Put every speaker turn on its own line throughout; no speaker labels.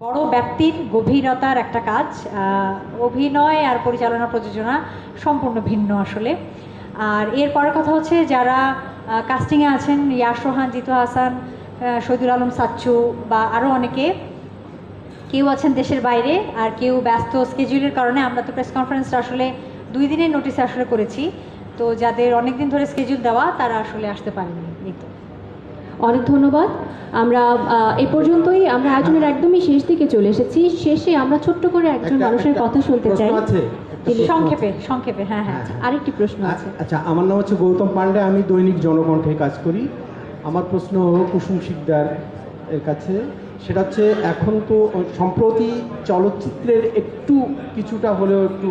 বড় ব্যক্তির গভীরতার একটা কাজ অভিনয় আর পরিচালনা প্রযোজনা সম্পূর্ণ ভিন্ন আসলে। আর এর পরের কথা হচ্ছে যারা কাস্টিংয়ে আছেন ইয়াশ রোহান, জিতু হাসান শহীদুল আলম, সাচ্চু বা আরও অনেকে, কেউ আছেন দেশের বাইরে আর কেউ ব্যস্ত স্কেজুলের কারণে আমরা তো প্রেস কনফারেন্সটা আসলে দুই দিনের নোটিসে আসলে করেছি। তো যাদের অনেক দিন ধরে স্কেজুল দেওয়া, তারা আসলে আসতে পারেনি, এই তো।
অনেক ধন্যবাদ। আমরা এ পর্যন্তই আমরা আয়োজনের একদমই শেষ দিকে চলে এসেছি। শেষে আমরা ছোট্ট করে একজন মানুষের কথা শুনতে চাই।
সংক্ষেপে সংক্ষেপে হ্যাঁ হ্যাঁ।
হ্যাঁ।
আরেকটি প্রশ্ন আছে।
আচ্ছা আমার নাম হচ্ছে গৌতম পান্ডে আমি দৈনিক জনকণ্ঠে কাজ করি। আমার প্রশ্ন কুসুম শিকদার এর কাছে। সেটা হচ্ছে এখন তো সম্প্রতি চলচ্চিত্রের একটু কিছুটা হলেও একটু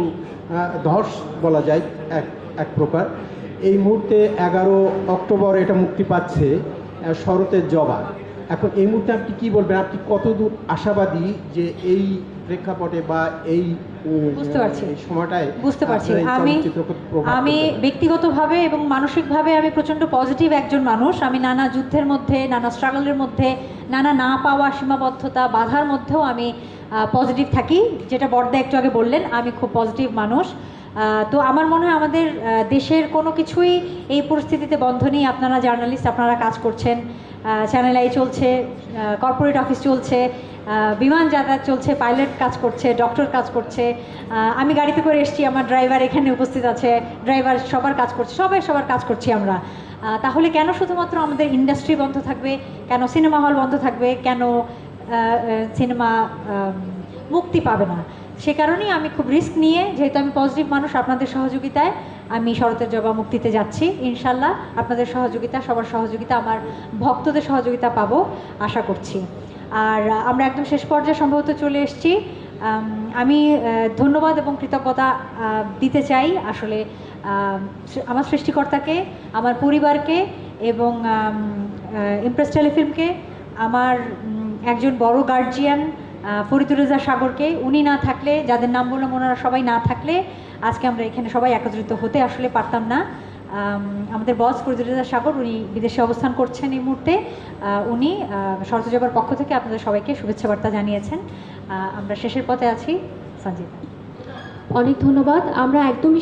ধস বলা যায় এক এক প্রকার। এই মুহূর্তে এগারো অক্টোবর এটা মুক্তি পাচ্ছে। শরতের জবা এখন এই মুহূর্তে আপনি কি বলবেন? আপনি কতদূর আশাবাদী যে এই প্রেক্ষাপটে বা এই
বুঝতে পারছি।
সময়টায়
বুঝতে পারছি। আমি আমি ব্যক্তিগতভাবে এবং মানসিকভাবে আমি প্রচণ্ড পজিটিভ একজন মানুষ। আমি নানা যুদ্ধের মধ্যে নানা স্ট্রাগলের মধ্যে নানা না পাওয়া সীমাবদ্ধতা বাধার মধ্যেও আমি পজিটিভ থাকি। যেটা বর্দা একটু আগে বললেন আমি খুব পজিটিভ মানুষ। তো আমার মনে হয় আমাদের দেশের কোনো কিছুই এই পরিস্থিতিতে বন্ধ নেই আপনারা জার্নালিস্ট, আপনারা কাজ করছেন চ্যানেল আই চলছে কর্পোরেট অফিস চলছে বিমান যাতায়াত চলছে পাইলট কাজ করছে ডক্টর কাজ করছে। আমি গাড়িতে করে এসেছি, আমার ড্রাইভার এখানে উপস্থিত আছে ড্রাইভার সবার কাজ করছে, সবাই সবার কাজ করছি আমরা। তাহলে কেন শুধুমাত্র আমাদের ইন্ডাস্ট্রি বন্ধ থাকবে? কেন সিনেমা হল বন্ধ থাকবে? কেন সিনেমা মুক্তি পাবে না? সে কারণেই আমি খুব রিস্ক নিয়ে, যেহেতু আমি পজিটিভ মানুষ আপনাদের সহযোগিতায়, আমি শরতের জবা মুক্তিতে যাচ্ছি, ইনশাল্লাহ আপনাদের সহযোগিতা, সবার সহযোগিতা, আমার ভক্তদের সহযোগিতা পাবো, আশা করছি। আর আমরা একদম শেষ পর্যায়ে সম্ভবত চলে এসেছি। আমি ধন্যবাদ এবং কৃতজ্ঞতা দিতে চাই আসলে আমার সৃষ্টিকর্তাকে, আমার পরিবারকে এবং ইমপ্রেস টেলিফিল্মকে আমার একজন বড় গার্জিয়ান ফরিদুর রেজা সাগরকে, উনি না থাকলে, যাদের নাম বললাম, ওনারা সবাই না থাকলে, আজকে আমরা এখানে সবাই একত্রিত হতে আসলে পারতাম না। আমাদের বস ফরিদুর রেজা সাগর, উনি বিদেশে অবস্থান করছেন এই মুহূর্তে। উনি সরতজবার পক্ষ থেকে আপনাদের সবাইকে শুভেচ্ছা বার্তা জানিয়েছেন। আমরা শেষের পথে আছি। সঞ্জিত
অনেক ধন্যবাদ। আমরা একদমই